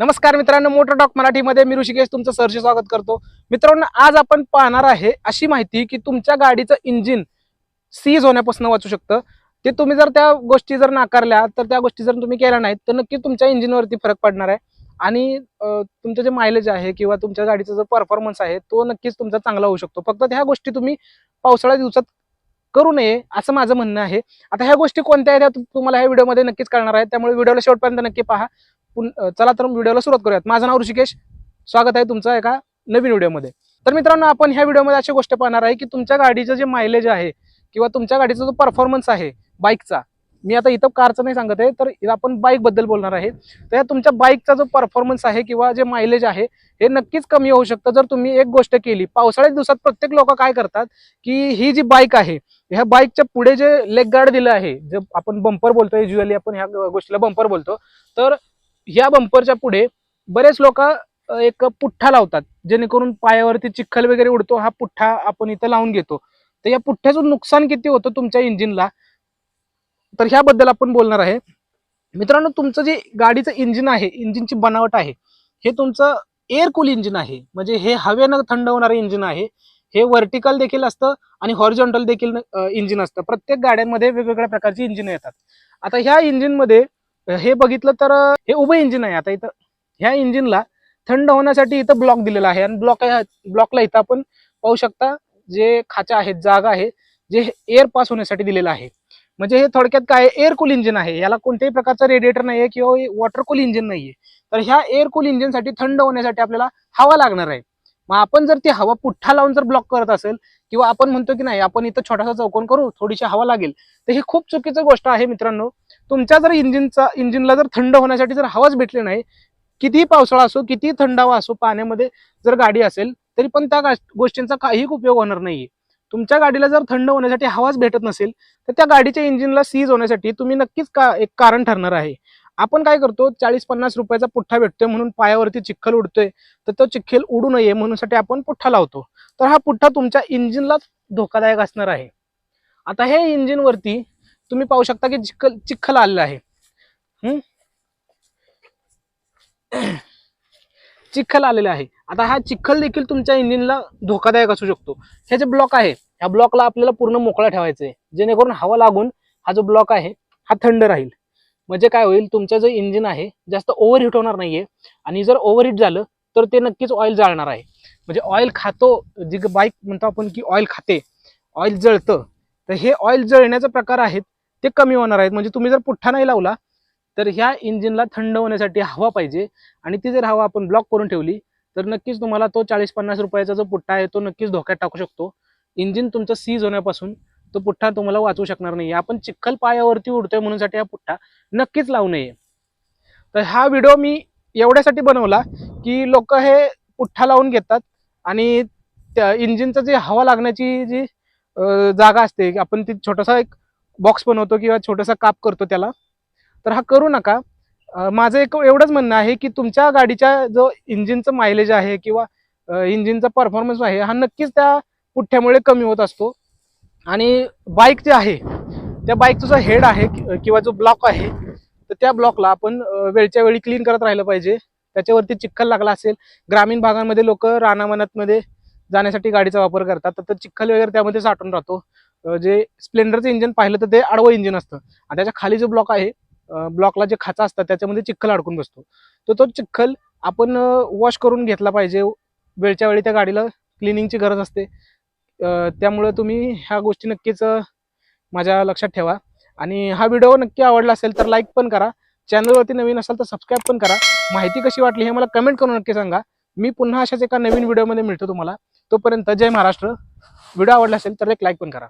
नमस्कार मित्रांनो motor talk मराठीमध्ये मी ऋषिकेश तुमचं सहर्ष स्वागत करतो. मित्रांनो आज आपण पाहणार आहे अशी माहिती की तुमच्या गाडीचं इंजिन सीज होण्यापासून वाचू शकतं. ते तुम्ही जर त्या गोष्टी जर नाकारल्या तर त्या गोष्टी जर तुम्ही केल्या नाहीत तर नक्की तुमच्या इंजिनवरती फरक पडणार आहे. आणि तुमचं जे मायलेज आहे किंवा तुमच्या गाडीचा जो परफॉर्मन्स आहे तो नक्कीच तुमचा चांगला होऊ शकतो. फक्त ह्या गोष्टी तुम्ही पावसाळ्या दिवसात करू नये असं माझं म्हणणं आहे. आता ह्या गोष्टी कोणत्या आहेत त्या तुम्हाला ह्या व्हिडिओमध्ये नक्कीच कळणार आहेत. त्यामुळे व्हिडिओला शेवटपर्यंत नक्की पहा. पुन- चला तर व्हिडिओला सुरुवात करूयात. माझं नाव ऋषिकेश. स्वागत आहे तुमचं एका नवीन व्हिडिओमध्ये. तर मित्रांनो आपण ह्या व्हिडिओमध्ये अशी गोष्ट पाहणार आहे की तुमच्या गाडीचं जे मायलेज आहे किंवा तुमच्या गाडीचा जो परफॉर्मन्स आहे बाईकचा मी आता इथं कारचं नाही सांगत आहे तर इथं आपण बाईकबद्दल बोलणार आहे. तर या तुमच्या बाईकचा जो परफॉर्मन्स आहे किंवा जे मायलेज आहे हे नक्कीच कमी होऊ शकतं. जर तुम्ही एक गोष्ट केली पावसाळ्याच्या दिवसात प्रत्येक लोक काय करतात की ही जी बाईक आहे ह्या बाईकच्या पुढे जे लेग गार्ड दिलं आहे जे आपण बंपर बोलतो युजली आपण ह्या गोष्टीला बंपर बोलतो तर ह्या बंपरच्या पुढे बरेच लोक एक पुठ्ठा लावतात जेणेकरून पायावरती चिखल वगैरे उडतो हा पुठ्ठा आपण इथं लावून घेतो. तर या पुठ्ठ्याचं नुकसान किती होतं तुमच्या इंजिनला तर ह्याबद्दल आपण बोलणार आहे. मित्रांनो तुमचं जे गाडीचं इंजिन आहे इंजिनची बनावट आहे हे तुमचं एअर कूल इंजिन आहे. म्हणजे हे हवेनं थंड होणारं इंजिन आहे. हे व्हर्टिकल देखील असतं आणि हॉरिझॉन्टल देखील इंजिन असतं. प्रत्येक गाड्यांमध्ये वेगवेगळ्या प्रकारची इंजिन येतात. आता ह्या इंजिनमध्ये हे बघितलं तर हे उभं इंजिन आहे. आता इथं ह्या इंजिनला थंड होण्यासाठी इथं ब्लॉक दिलेला आहे. आणि ब्लॉक ब्लॉकला इथं आपण पाहू शकता जे खाच्या आहेत जागा आहे जे एअर पास होण्यासाठी दिलेलं आहे. म्हणजे हे थोडक्यात काय एअर कूल इंजिन आहे. याला कोणत्याही प्रकारचं रेडिएटर नाहीये किंवा वॉटर कूल इंजिन नाहीये. तर ह्या एअर कूल इंजिनसाठी थंड होण्यासाठी आपल्याला हवा लागणार आहे. मग आपण जर ती हवा पुठ्ठा लावून जर ब्लॉक करत असेल किंवा आपण म्हणतो की नाही आपण इथं छोटासा चौकोन करू थोडीशी हवा लागेल. तर ही खूप चुकीची गोष्ट आहे मित्रांनो. तुमच्या जर इंजिनचा इंजिनला जर थंड होण्यासाठी जर हवाच भेटली नाही कितीही पावसाळा असो कितीही थंडावा असो पाण्यामध्ये जर गाडी असेल तरी पण त्या गोष्टींचा काहीही उपयोग होणार नाहीये. तुमच्या गाडीला जर थंड होण्यासाठी हवाच भेटत नसेल तर त्या गाडीच्या इंजिनला सीज होण्यासाठी तुम्ही नक्कीच का एक कारण ठरणार आहे. आपण काय करतो चाळीस पन्नास रुपयाचा पुठ्ठा भेटतोय म्हणून पायावरती चिखल उडतोय तर तो चिखल उडू नये म्हणूनसाठी आपण पुठ्ठा लावतो. तर हा पुठ्ठा तुमच्या इंजिनलाच धोकादायक असणार आहे. आता हे इंजिनवरती तुम्ही पाहू शकता की चिखल चिखल आलेला आहे. चिखल आलेला आहे. आता हा चिखल देखील तुमच्या इंजिनला धोकादायक असू शकतो. हे जे ब्लॉक आहे ह्या ब्लॉकला आपल्याला पूर्ण मोकळा ठेवायचं आहे जेणेकरून हवा लागून हा जो ब्लॉक आहे हा थंड राहील. म्हणजे काय होईल तुमचं जे इंजिन आहे जास्त ओव्हरहीट होणार नाहीये. आणि जर ओव्हरहीट झालं तर ते नक्कीच ऑइल जाळणार आहे. म्हणजे ऑइल खातो जी बाईक म्हणतो आपण की ऑइल खाते ऑइल जळतं. तर हे ऑइल जळण्याचे प्रकार आहेत ते कमी होणार आहेत. म्हणजे तुम्ही जर पुठ्ठा नाही लावला तर ह्या इंजिनला थंड होण्यासाठी हवा पाहिजे. आणि ती जर हवा आपण ब्लॉक करून ठेवली तर नक्कीच तुम्हाला तो चाळीस पन्नास रुपयाचा जो पुठ्ठा आहे तो नक्कीच धोक्यात टाकू शकतो. इंजिन तुमचं सीज होण्यापासून तो पुठ्ठा तुम्हाला वाचू शकणार नाही आपण चिखल पायावरती उडतोय म्हणूनसाठी हा पुठ्ठा नक्कीच लावू नये. तर हा व्हिडिओ मी एवढ्यासाठी बनवला की लोक हे पुठ्ठा लावून घेतात आणि त्या इंजिनचं जे हवा लागण्याची जी जागा असते आपण ती छोटासा एक बॉक्स बनवतो किंवा छोटासा काप करतो त्याला. तर हा करू नका. माझं एक एवढंच म्हणणं आहे की तुमच्या गाडीच्या जो इंजिनचं मायलेज आहे किंवा इंजिनचा परफॉर्मन्स आहे हा नक्कीच त्या पुठ्ठ्यामुळे कमी होत असतो. आणि बाईक जे आहे त्या बाईकचा जो हेड आहे किंवा जो ब्लॉक आहे तर त्या ब्लॉकला आपण वेळच्या वेळी क्लीन करत राहिलं पाहिजे. त्याच्यावरती चिखल लागला असेल ग्रामीण भागांमध्ये लोक रानामनातमध्ये जाण्यासाठी गाडीचा वापर करतात तर चिखल वगैरे त्यामध्ये साठून राहतो. जे स्प्लेंडरचं इंजिन पाहिलं तर ते आडवं इंजिन असतं. आणि त्याच्याखाली जो ब्लॉक आहे ब्लॉकला जे खाचा असतात त्याच्यामध्ये चिखल अडकून बसतो. तर तो चिखल आपण वॉश करून घेतला पाहिजे. वेळच्या वेळी त्या गाडीला क्लिनिंगची गरज असते. त्यामुळं तुम्ही ह्या गोष्टी नक्कीच माझ्या लक्षात ठेवा. आणि हा व्हिडिओ नक्की आवडला असेल तर लाईक पण करा. चॅनलवरती नवीन असाल तर सबस्क्राईब पण करा. माहिती कशी वाटली हे मला कमेंट करून नक्की सांगा. मी पुन्हा अशाच एका नवीन व्हिडिओमध्ये मिळतो तुम्हाला. तोपर्यंत जय महाराष्ट्र. व्हिडिओ आवडला असेल तर एक लाईक पण करा.